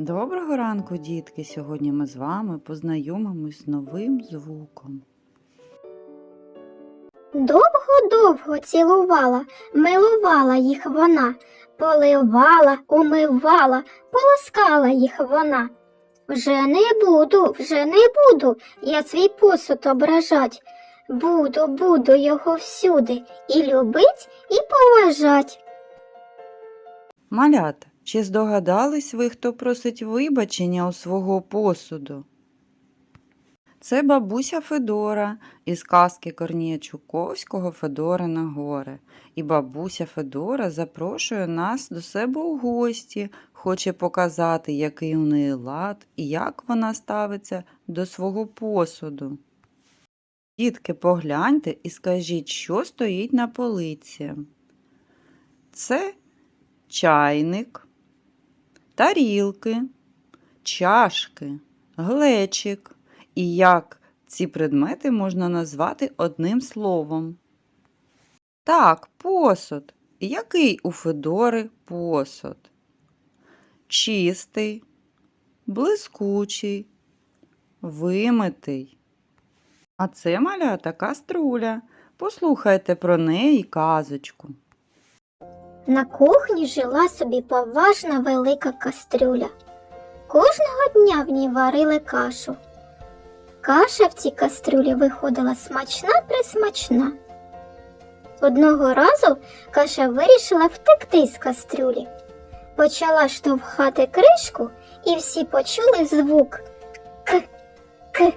Доброго ранку, дітки! Сьогодні ми з вами познайомимось з новим звуком. Довго-довго цілувала, милувала їх вона, поливала, умивала, полоскала їх вона. Вже не буду, вже не буду я свій посуд ображать. Буду, буду його всюди і любить, і поважать. Малята, чи здогадались ви, хто просить вибачення у свого посуду? Це бабуся Федора із казки Корнія Чуковського Федорина горе. І бабуся Федора запрошує нас до себе у гості, хоче показати, який у неї лад і як вона ставиться до свого посуду. Дітки, погляньте і скажіть, що стоїть на полиці. Це чайник, тарілки, чашки, глечик. І як ці предмети можна назвати одним словом? Так, посуд. Який у Федори посуд? Чистий, блискучий, вимитий. А це малята каструля. Послухайте про неї казочку. На кухні жила собі поважна велика кастрюля. Кожного дня в ній варили кашу. Каша в цій кастрюлі виходила смачна присмачна. Одного разу каша вирішила втекти з кастрюлі. Почала штовхати кришку, і всі почули звук К, К,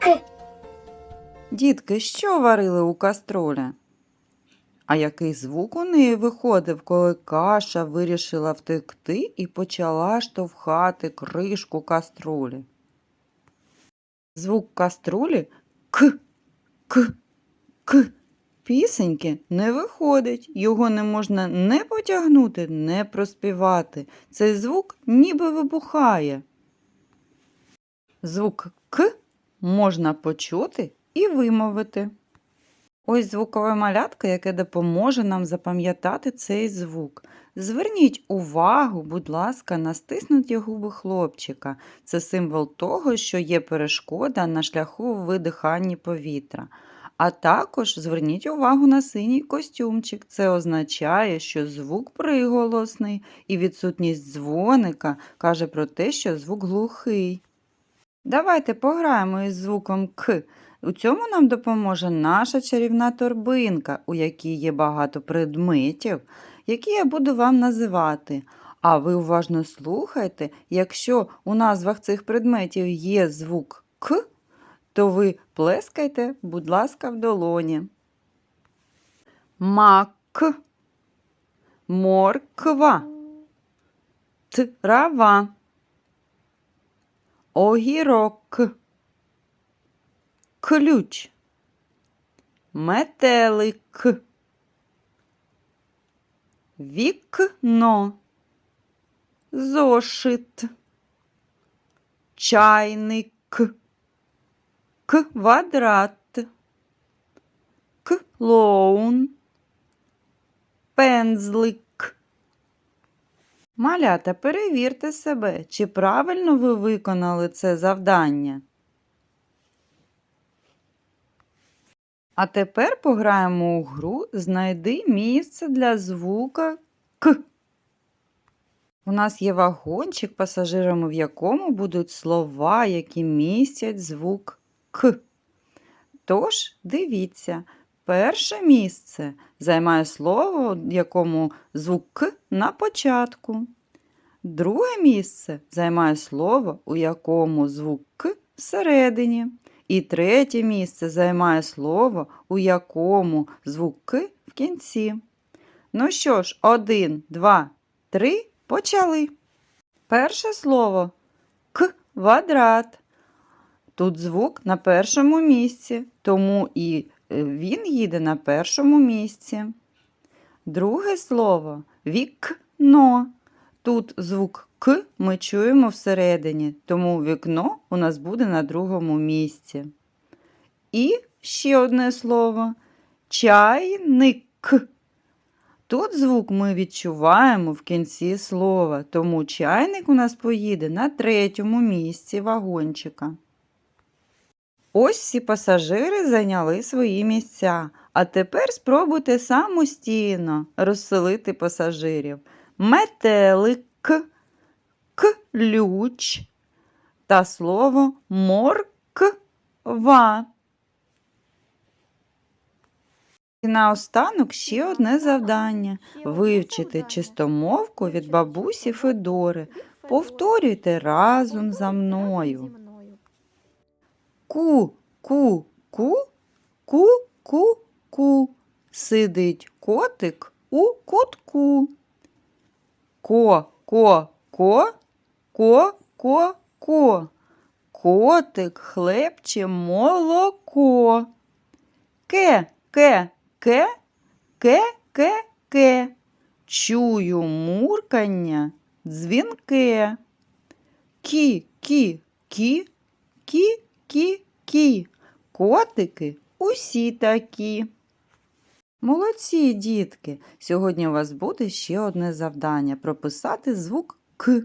К. Дітки, що варили у каструлі? А який звук у неї виходив, коли каша вирішила втекти і почала штовхати кришку каструлі? Звук каструлі к, к, к. Пісеньки не виходить, його не можна не потягнути, не проспівати. Цей звук ніби вибухає. Звук к можна почути і вимовити. Ось звукове малятка, яке допоможе нам запам'ятати цей звук. Зверніть увагу, будь ласка, на стиснуті губи хлопчика. Це символ того, що є перешкода на шляху в видиханні повітря. А також зверніть увагу на синій костюмчик. Це означає, що звук приголосний, і відсутність дзвоника каже про те, що звук глухий. Давайте пограємо із звуком К. У цьому нам допоможе наша чарівна торбинка, у якій є багато предметів, які я буду вам називати. А ви уважно слухайте, якщо у назвах цих предметів є звук К, то ви плескайте, будь ласка, в долоні. Мак, морква, трава, огірок ключ, метелик, вікно, зошит, чайник, квадрат, клоун, пензлик. Малята, перевірте себе, чи правильно ви виконали це завдання. А тепер пограємо у гру Знайди місце для звука К. У нас є вагончик, пасажирами в якому будуть слова, які містять звук К. Тож, дивіться, перше місце займає слово, якому звук К на початку. Друге місце займає слово, у якому звук К всередині. І третє місце займає слово, у якому звук К в кінці. Ну що ж, один, два, три, почали. Перше слово квадрат. Тут звук на першому місці, тому і е, він їде на першому місці. Друге слово вікно. Тут звук К ми чуємо всередині, тому вікно у нас буде на другому місці. І ще одне слово чайник. Тут звук ми відчуваємо в кінці слова, тому чайник у нас поїде на третьому місці вагончика. Ось всі пасажири зайняли свої місця. А тепер спробуйте самостійно розселити пасажирів. Метелик, ключ та слово морква. І наостанок ще одне завдання вивчити чистомовку від бабусі Федори. Повторюйте разом за мною. Ку, ку, ку, ку, ку, ку. Сидить котик у кутку. Ко, ко, ко, ко, ко, ко. Котик хлебче молоко. Ке, ке, ке, ке, ке, ке. Чую муркання дзвінке. Кі, кі, кі, кі, кі, кі. Котики усі такі. Молодці, дітки! Сьогодні у вас буде ще одне завдання прописати звук К